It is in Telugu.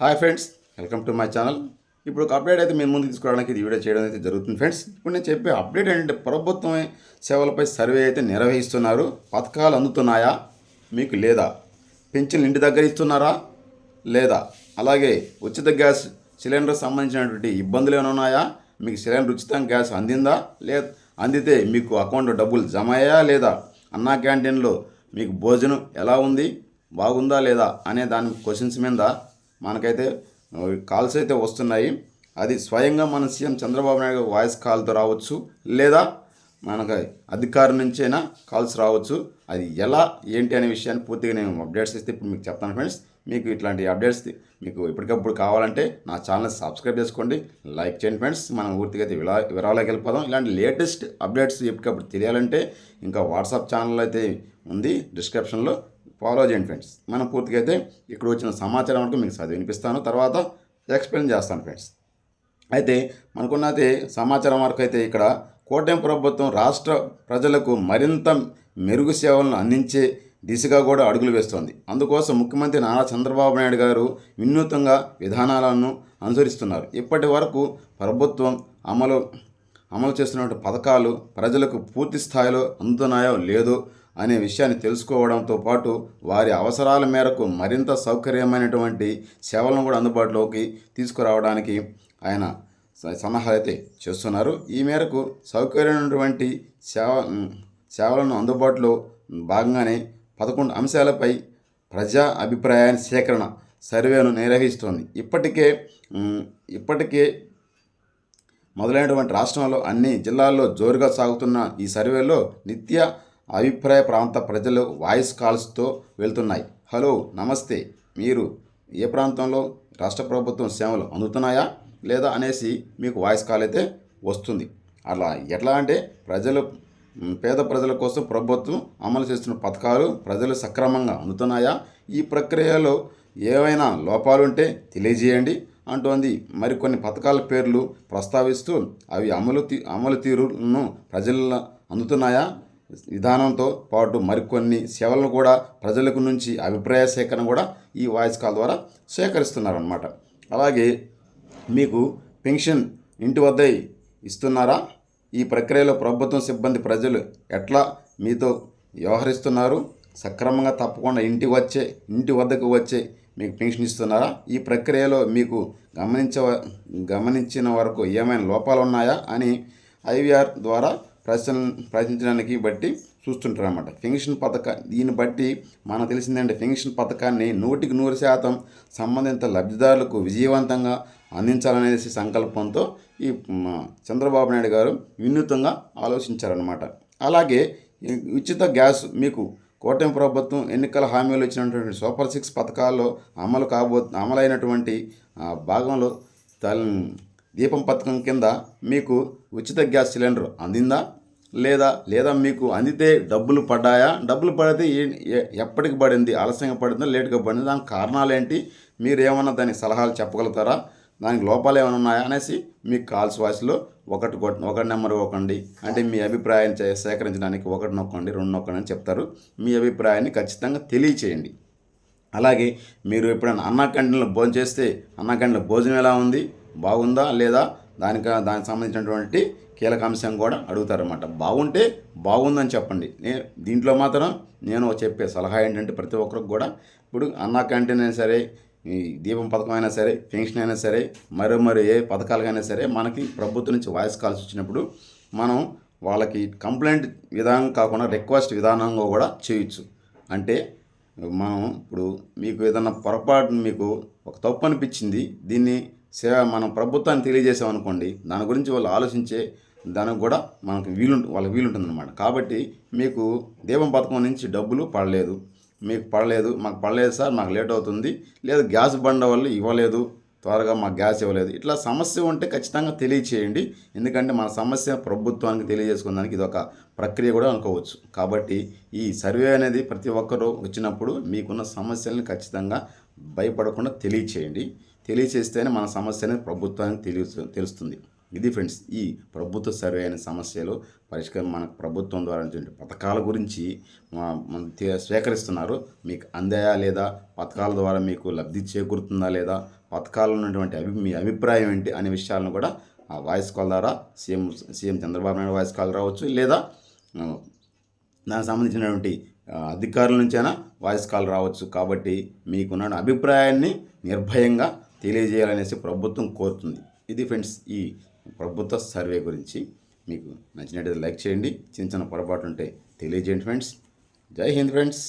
Hi friends welcome to my channel. ఇప్పుడు ఒక అప్డేట్ అయితే మేము ముందు తీసుకురావడానికి ఇది వీడియో చేయడం అయితే జరుగుతుంది ఫ్రెండ్స్. ఇప్పుడు నేను చెప్పే అప్డేట్ ఏంటంటే ప్రభుత్వం సేవలపై సర్వే అయితే నిర్వహిస్తున్నారు. పథకాలు అందుతున్నాయా? మీకు లేదా? పెన్షన్లు ఇంటి దగ్గర ఇస్తున్నారా? లేదా? అలాగే ఉచిత గ్యాస్ సిలిండర్ సంబంధించినటువంటి ఇబ్బందులు ఏమైనా ఉన్నాయా? మీకు సిలిండర్ ఉచితంగా గ్యాస్ అందిందా? లే అందితే మీకు అకౌంట్లో డబ్బులు జమ అయ్యా లేదా? అన్నా క్యాంటీన్లో మీకు భోజనం ఎలా ఉంది? బాగుందా లేదా? అనే దాని క్వశ్చన్స్ మీద మనకైతే కాల్స్ అయితే వస్తున్నాయి. అది స్వయంగా మన సీఎం చంద్రబాబు నాయుడు వాయిస్ కాల్తో రావచ్చు లేదా మనకు అధికారి నుంచైనా కాల్స్ రావచ్చు. అది ఎలా ఏంటి అనే విషయాన్ని పూర్తిగా నేను అప్డేట్స్ ఇస్తే ఇప్పుడు మీకు చెప్తాను ఫ్రెండ్స్. మీకు ఇట్లాంటి అప్డేట్స్ మీకు ఎప్పటికప్పుడు కావాలంటే నా ఛానల్ సబ్స్క్రైబ్ చేసుకోండి లైక్ చేయండి ఫ్రెండ్స్. మనం పూర్తిగా అయితే విరా వివరాలకు వెళ్ళిపోదాం. ఇలాంటి లేటెస్ట్ అప్డేట్స్ ఎప్పటికప్పుడు తెలియాలంటే ఇంకా వాట్సాప్ ఛానల్ అయితే ఉంది డిస్క్రిప్షన్లో. ఫాలో చేయండి ఫ్రెండ్స్. మనం పూర్తిగా అయితే ఇక్కడ వచ్చిన సమాచారం వరకు మీకు చదివి వినిపిస్తాను. తర్వాత ఎక్స్ప్లెయిన్ చేస్తాను ఫ్రెండ్స్. అయితే మనకున్నది సమాచారం వరకు అయితే ఇక్కడ కోటెం ప్రభుత్వం రాష్ట్ర ప్రజలకు మరింత మెరుగు సేవలను అందించే దిశగా కూడా అడుగులు వేస్తోంది. అందుకోసం ముఖ్యమంత్రి నారా చంద్రబాబు నాయుడు గారు వినూత్నంగా విధానాలను అనుసరిస్తున్నారు. ఇప్పటి వరకు ప్రభుత్వం అమలు అమలు చేస్తున్న పథకాలు ప్రజలకు పూర్తి స్థాయిలో అందుతున్నాయో లేదో అనే విషయాన్ని తెలుసుకోవడంతో పాటు వారి అవసరాల మేరకు మరింత సౌకర్యమైనటువంటి సేవలను కూడా అందుబాటులోకి తీసుకురావడానికి ఆయన స- సన్నాహాలు అయితే చేస్తున్నారు. ఈ మేరకు సౌకర్యమైనటువంటి సేవ సేవలను అందుబాటులో భాగంగానే పదకొండు అంశాలపై ప్రజా అభిప్రాయాన్ని సేకరణ సర్వేను నిర్వహిస్తోంది. ఇప్పటికే ఇప్పటికే మొదలైనటువంటి రాష్ట్రంలో అన్ని జిల్లాల్లో జోరుగా సాగుతున్న ఈ సర్వేలో నిత్య అభిప్రాయ ప్రాంత ప్రజలు వాయిస్ కాల్స్తో వెళ్తున్నాయి. హలో నమస్తే. మీరు ఏ ప్రాంతంలో రాష్ట్ర ప్రభుత్వం సేవలు అందుతున్నాయా? లేదా అనేసి మీకు వాయిస్ కాల్ అయితే వస్తుంది. అలా ఎట్లా అంటే ప్రజలు పేద ప్రజల కోసం ప్రభుత్వం అమలు చేస్తున్న పథకాలు ప్రజలు సక్రమంగా అందుతున్నాయా? ఈ ప్రక్రియలో ఏవైనా లోపాలుంటే తెలియజేయండి అంటోంది. మరికొన్ని పథకాల పేర్లు ప్రస్తావిస్తూ అవి అమలు తీ అమలు తీరును ప్రజల అందుతున్నాయా? విధానంతో పాటు మరికొన్ని సేవలను కూడా ప్రజలకు నుంచి అభిప్రాయ సేకరణ కూడా ఈ వాయిస్ కాల్ ద్వారా సేకరిస్తున్నారన్నమాట. అలాగే మీకు పెన్షన్ ఇంటి వద్ద ఇస్తున్నారా? ఈ ప్రక్రియలో ప్రభుత్వం సిబ్బంది ప్రజలు ఎట్లా మీతో వ్యవహరిస్తున్నారు? సక్రమంగా తప్పకుండా ఇంటి వచ్చే ఇంటి వద్దకు వచ్చే మీకు పెన్షన్ ఇస్తున్నారా? ఈ ప్రక్రియలో మీకు గమనించ గమనించిన వరకు ఏమైనా లోపాలు ఉన్నాయా అని ఐవీఆర్ ద్వారా ప్రశ్న ప్రశ్నించడానికి బట్టి చూస్తుంటారు అన్నమాట పెన్షన్ పథకా దీన్ని బట్టి మనకు తెలిసిందంటే? పెన్షన్ పథకాన్ని నూటికి నూరు శాతం సంబంధిత లబ్ధిదారులకు విజయవంతంగా అందించాలనేసి సంకల్పంతో ఈ చంద్రబాబు నాయుడు గారు వినూత్నంగా ఆలోచించారనమాట అలాగే ఉచిత గ్యాస్ మీకు కూటమి ప్రభుత్వం ఎన్నికల హామీలు ఇచ్చినటువంటి సూపర్ సిక్స్ పథకాల్లో అమలు కాబో అమలైనటువంటి భాగంలో తల్ దీపం పథకం కింద మీకు ఉచిత గ్యాస్ సిలిండర్ అందిందా? లేదా లేదా మీకు అందితే డబ్బులు పడ్డాయా? డబ్బులు పడితే ఏ- ఎప్పటికి పడింది? ఆలస్యంగా పడిందా? లేట్గా పడింది? దానికి కారణాలు ఏంటి మీరు ఏమన్నా దానికి సలహాలు చెప్పగలుగుతారా? దానికి లోపాలు ఏమైనా ఉన్నాయా అనేసి మీకు కాల్స్ వాయిస్లో ఒకటి ఒకటి నెంబర్ ఒకండి అంటే మీ అభిప్రాయాన్ని చే- సేకరించడానికి ఒకటి నొక్కండి రెండు నొక్కండి అని చెప్తారు. మీ అభిప్రాయాన్ని ఖచ్చితంగా తెలియచేయండి. అలాగే మీరు ఎప్పుడైనా అన్నా క్యాంటీన్లో భోజనం చేస్తే అన్నా క్యాంటీన్లో భోజనం ఎలా ఉంది? బాగుందా లేదా దానికి దానికి సంబంధించినటువంటి కీలక అంశం కూడా అడుగుతారన్నమాట. బాగుంటే బాగుందని చెప్పండి. నే దీంట్లో మాత్రం నేను చెప్పే సలహా ఏంటంటే ప్రతి ఒక్కరికి కూడా ఇప్పుడు అన్నా క్యాంటీన్ అయినా సరే ఈ దీపం పథకం అయినా సరే పెన్షన్ అయినా సరే మరో మరో ఏ పథకాలకైనా సరే మనకి ప్రభుత్వం నుంచి వాయిస్ కాల్స్ వచ్చినప్పుడు మనం వాళ్ళకి కంప్లైంట్ విధానం కాకుండా రిక్వెస్ట్ విధానంగా కూడా చేయొచ్చు. అంటే మనం ఇప్పుడు మీకు ఏదైనా పొరపాటు మీకు ఒక తప్పు అనిపించింది దీన్ని సేవ మనం ప్రభుత్వాన్ని తెలియజేసాం అనుకోండి దాని గురించి వాళ్ళు ఆలోచించే దానికి కూడా మనకు వీలు వాళ్ళకి వీలుంటుందన్నమాట కాబట్టి మీకు దీపం పథకం నుంచి డబ్బులు పడలేదు. మీకు పడలేదు మాకు పడలేదు సార్ మాకు లేట్ అవుతుంది. లేదు గ్యాస్ బండ వాళ్ళు ఇవ్వలేదు త్వరగా మాకు గ్యాస్ ఇవ్వలేదు. ఇట్లా సమస్య ఉంటే ఖచ్చితంగా తెలియచేయండి. ఎందుకంటే మన సమస్య ప్రభుత్వానికి తెలియజేసుకోవడానికి ఇది ఒక ప్రక్రియ కూడా అనుకోవచ్చు. కాబట్టి ఈ సర్వే అనేది ప్రతి ఒక్కరూ వచ్చినప్పుడు మీకున్న సమస్యలను ఖచ్చితంగా భయపడకుండా తెలియచేయండి. తెలియచేస్తేనే మన సమస్య అనేది ప్రభుత్వానికి తెలియ తెలుస్తుంది. ఇది ఫ్రెండ్స్ ఈ ప్రభుత్వ సర్వే అనే సమస్యలు పరిష్కారం మన ప్రభుత్వం ద్వారా పథకాల గురించి స్వీకరిస్తున్నారు. మీకు అందాయా లేదా? పథకాల ద్వారా మీకు లబ్ధి చేకూరుతుందా లేదా? పథకాలు ఉన్నటువంటి అభి మీ అభిప్రాయం ఏంటి అనే విషయాలను కూడా ఆ వాయిస్ కాల్ ద్వారా CM CM Chandrababu Naidu voice call రావచ్చు లేదా దానికి సంబంధించినటువంటి అధికారుల నుంచైనా వాయిస్ కాల్ రావచ్చు. కాబట్టి మీకున్న అభిప్రాయాన్ని నిర్భయంగా తెలియజేయాలనేసి ప్రభుత్వం కోరుతుంది. ఇది ఫ్రెండ్స్ ఈ ప్రభుత్వ సర్వే గురించి మీకు నచ్చినట్టయితే లైక్ చేయండి. చిన్న చిన్న పొరపాటు ఉంటే తెలియజేయండి ఫ్రెండ్స్. జై హింద్ ఫ్రెండ్స్.